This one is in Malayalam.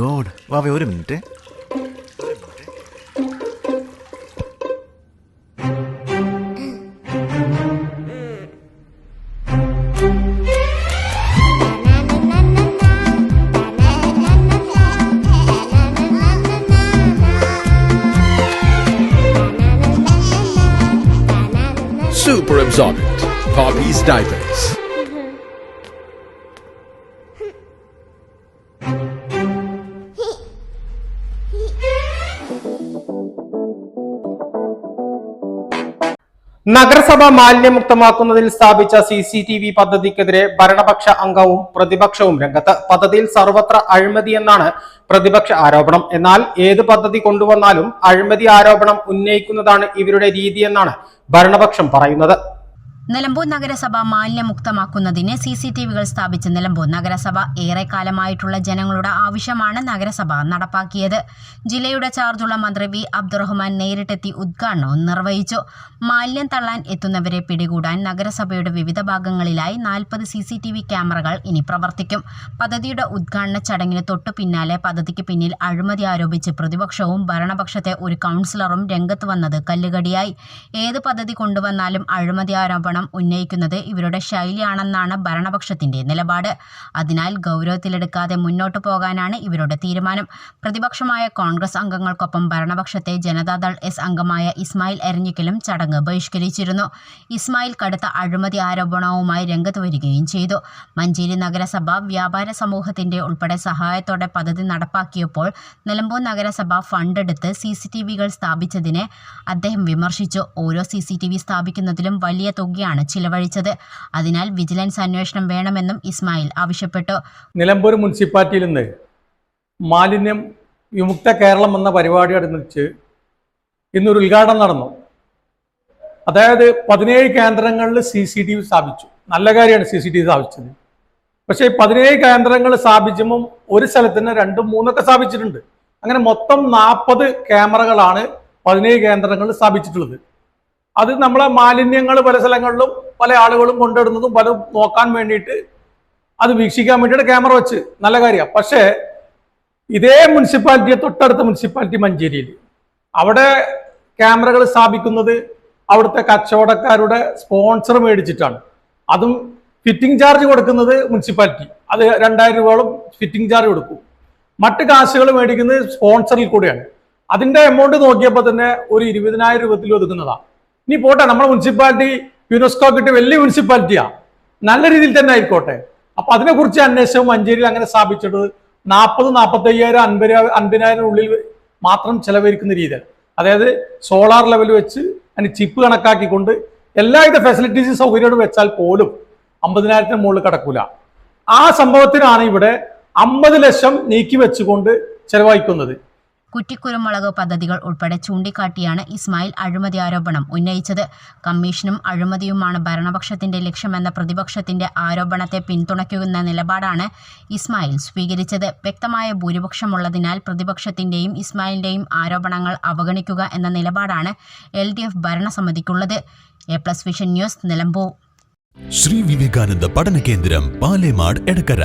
ഗോഡ് വാവേ ഒരു minute Super absorbent. Poppy's diapers. നഗരസഭ മാലിന്യമുക്തമാക്കുന്നതിൽ സ്ഥാപിച്ച സി സി ടി വി പദ്ധതിക്കെതിരെ ഭരണപക്ഷ അംഗവും പ്രതിപക്ഷവും രംഗത്ത്. പദ്ധതിയിൽ സർവത്ര അഴിമതി എന്നാണ് പ്രതിപക്ഷ ആരോപണം. എന്നാൽ ഏത് പദ്ധതി കൊണ്ടുവന്നാലും അഴിമതി ആരോപണം ഉന്നയിക്കുന്നതാണ് ഇവരുടെ രീതിയെന്നാണ് ഭരണപക്ഷം പറയുന്നത്. നിലമ്പൂർ നഗരസഭ മാലിന്യമുക്തമാക്കുന്നതിന് സി സി ടി വികൾ സ്ഥാപിച്ച നിലമ്പൂർ നഗരസഭ ഏറെക്കാലമായിട്ടുള്ള ജനങ്ങളുടെ ആവശ്യമാണ് നഗരസഭ നടപ്പാക്കിയത്. ജില്ലയുടെ ചാർജുള്ള മന്ത്രി വി അബ്ദുറഹ്മാൻ നേരിട്ടെത്തി ഉദ്ഘാടനവും നിർവഹിച്ചു. മാലിന്യം തള്ളാൻ എത്തുന്നവരെ പിടികൂടാൻ നഗരസഭയുടെ വിവിധ ഭാഗങ്ങളിലായി നാൽപ്പത് സി സി ടി വി ക്യാമറകൾ ഇനി പ്രവർത്തിക്കും. പദ്ധതിയുടെ ഉദ്ഘാടന ചടങ്ങിന് തൊട്ടു പിന്നാലെ പദ്ധതിക്ക് പിന്നിൽ അഴിമതി ആരോപിച്ച് പ്രതിപക്ഷവും ഭരണപക്ഷത്തെ ഒരു കൗൺസിലറും രംഗത്ത് വന്നത് കല്ലുകടിയായി. ഏത് പദ്ധതി കൊണ്ടുവന്നാലും അഴിമതി ആരോപണം ഉന്നയിക്കുന്നത് ഇവരുടെ ശൈലിയാണെന്നാണ് ഭരണപക്ഷത്തിന്റെ നിലപാട്. അതിനാൽ ഗൗരവത്തിലെടുക്കാതെ മുന്നോട്ടു പോകാനാണ് ഇവരുടെ തീരുമാനം. പ്രതിപക്ഷമായ കോൺഗ്രസ് അംഗങ്ങൾക്കൊപ്പം ഭരണപക്ഷത്തെ ജനതാദൾ എസ് അംഗമായ ഇസ്മായിൽ എരഞ്ഞിക്കലും ചടങ്ങ് ബഹിഷ്കരിച്ചിരുന്നു. ഇസ്മായിൽ കടുത്ത അഴിമതി ആരോപണവുമായി രംഗത്ത് വരികയും ചെയ്തു. മഞ്ചേരി നഗരസഭ വ്യാപാര സമൂഹത്തിന്റെ ഉൾപ്പെടെ സഹായത്തോടെ പദ്ധതി നടപ്പാക്കിയപ്പോൾ നിലമ്പൂർ നഗരസഭ ഫണ്ടെടുത്ത് സി സി ടി വികൾ സ്ഥാപിച്ചതിനെ അദ്ദേഹം വിമർശിച്ചു. ഓരോ സി സി ടി വി സ്ഥാപിക്കുന്നതിലും വലിയ തുകയാണ് ചിലവഴിച്ചത്. അതിനാൽ വിജിലൻസ് അന്വേഷണം വേണമെന്നും ഇസ്മായിൽ ആവശ്യപ്പെട്ടു. നിലമ്പൂർ മുനിസിപ്പാലിറ്റിയിൽ നിന്ന് മാലിന്യം വിമുക്ത കേരളം എന്ന പരിപാടി അനുസരിച്ച് ഇന്നൊരു ഉദ്ഘാടനം നടന്നു. അതായത് പതിനേഴ് കേന്ദ്രങ്ങളിൽ സി സി ടി വി സ്ഥാപിച്ചു. നല്ല കാര്യമാണ് സി സി ടി വി സ്ഥാപിച്ചത്. പക്ഷേ പതിനേഴ് കേന്ദ്രങ്ങൾ സ്ഥാപിച്ചുമ്പം ഒരു സ്ഥലത്തിന് രണ്ടും മൂന്നൊക്കെ സ്ഥാപിച്ചിട്ടുണ്ട്. അങ്ങനെ മൊത്തം നാൽപ്പത് ക്യാമറകളാണ് പതിനേഴ് കേന്ദ്രങ്ങളിൽ സ്ഥാപിച്ചിട്ടുള്ളത്. അത് നമ്മളെ മാലിന്യങ്ങൾ പല സ്ഥലങ്ങളിലും പല ആളുകളും കൊണ്ടിടുന്നതും പല നോക്കാൻ വേണ്ടിയിട്ട് അത് വീക്ഷിക്കാൻ വേണ്ടിയിട്ട് ക്യാമറ വെച്ച്. നല്ല കാര്യമാണ് പക്ഷേ ഇതേ മുനിസിപ്പാലിറ്റിയെ തൊട്ടടുത്ത മുനിസിപ്പാലിറ്റി മഞ്ചേരിയിൽ. അവിടെ ക്യാമറകൾ സ്ഥാപിക്കുന്നത് അവിടുത്തെ കച്ചവടക്കാരുടെ സ്പോൺസർ മേടിച്ചിട്ടാണ്. അതും ഫിറ്റിംഗ് ചാർജ് കൊടുക്കുന്നത് മുനിസിപ്പാലിറ്റി. അത് രണ്ടായിരം രൂപയോളം ഫിറ്റിംഗ് ചാർജ് കൊടുക്കും. മറ്റ് കാശുകൾ മേടിക്കുന്നത് സ്പോൺസറിൽ കൂടെയാണ്. അതിന്റെ എമൗണ്ട് നോക്കിയപ്പോൾ തന്നെ ഒരു ഇരുപതിനായിരം രൂപത്തിൽ ഒതുക്കുന്നതാണ് ഇനി പോട്ടെ നമ്മുടെ മുനിസിപ്പാലിറ്റി യുനെസ്കോ കിട്ടിയ വലിയ മുനിസിപ്പാലിറ്റിയാ. നല്ല രീതിയിൽ തന്നെ ആയിക്കോട്ടെ. അപ്പൊ അതിനെക്കുറിച്ച് അന്വേഷണം മഞ്ചേരിയിൽ അങ്ങനെ സ്ഥാപിച്ചിട്ട് നാൽപ്പത് നാൽപ്പത്തി അയ്യായിരം അൻപത് അൻപതിനായിരം ഉള്ളിൽ മാത്രം ചെലവഴിക്കുന്ന രീതിയിൽ അതായത് സോളാർ ലെവൽ വെച്ച് അതിന് ചിപ്പ് കണക്കാക്കിക്കൊണ്ട് എല്ലാവിധ ഫെസിലിറ്റീസ് സൗകര്യങ്ങളും വെച്ചാൽ പോലും അമ്പതിനായിരത്തിന് മുകളിൽ കിടക്കൂല. ആ സംഭവത്തിനാണ് ഇവിടെ അമ്പത് ലക്ഷം നീക്കി വെച്ചുകൊണ്ട് ചെലവഴിക്കുന്നത്. കുറ്റിക്കുരുമുളക് പദ്ധതികൾ ഉൾപ്പെടെ ചൂണ്ടിക്കാട്ടിയാണ് ഇസ്മായിൽ അഴിമതി ആരോപണം ഉന്നയിച്ചത്. കമ്മീഷനും അഴിമതിയുമാണ് ഭരണപക്ഷത്തിന്റെ ലക്ഷ്യമെന്ന പ്രതിപക്ഷത്തിന്റെ ആരോപണത്തെ പിന്തുണയ്ക്കുന്ന നിലപാടാണ് ഇസ്മായിൽ സ്വീകരിച്ചത്. വ്യക്തമായ ഭൂരിപക്ഷമുള്ളതിനാൽ പ്രതിപക്ഷത്തിന്റെയും ഇസ്മായിലിന്റെയും ആരോപണങ്ങൾ അവഗണിക്കുക എന്ന നിലപാടാണ് L D F ഭരണസമിതിക്കുള്ളത്. A plus vision news Nilambur. Sri Vivekananda Padana Kendram Palemad Edakkara.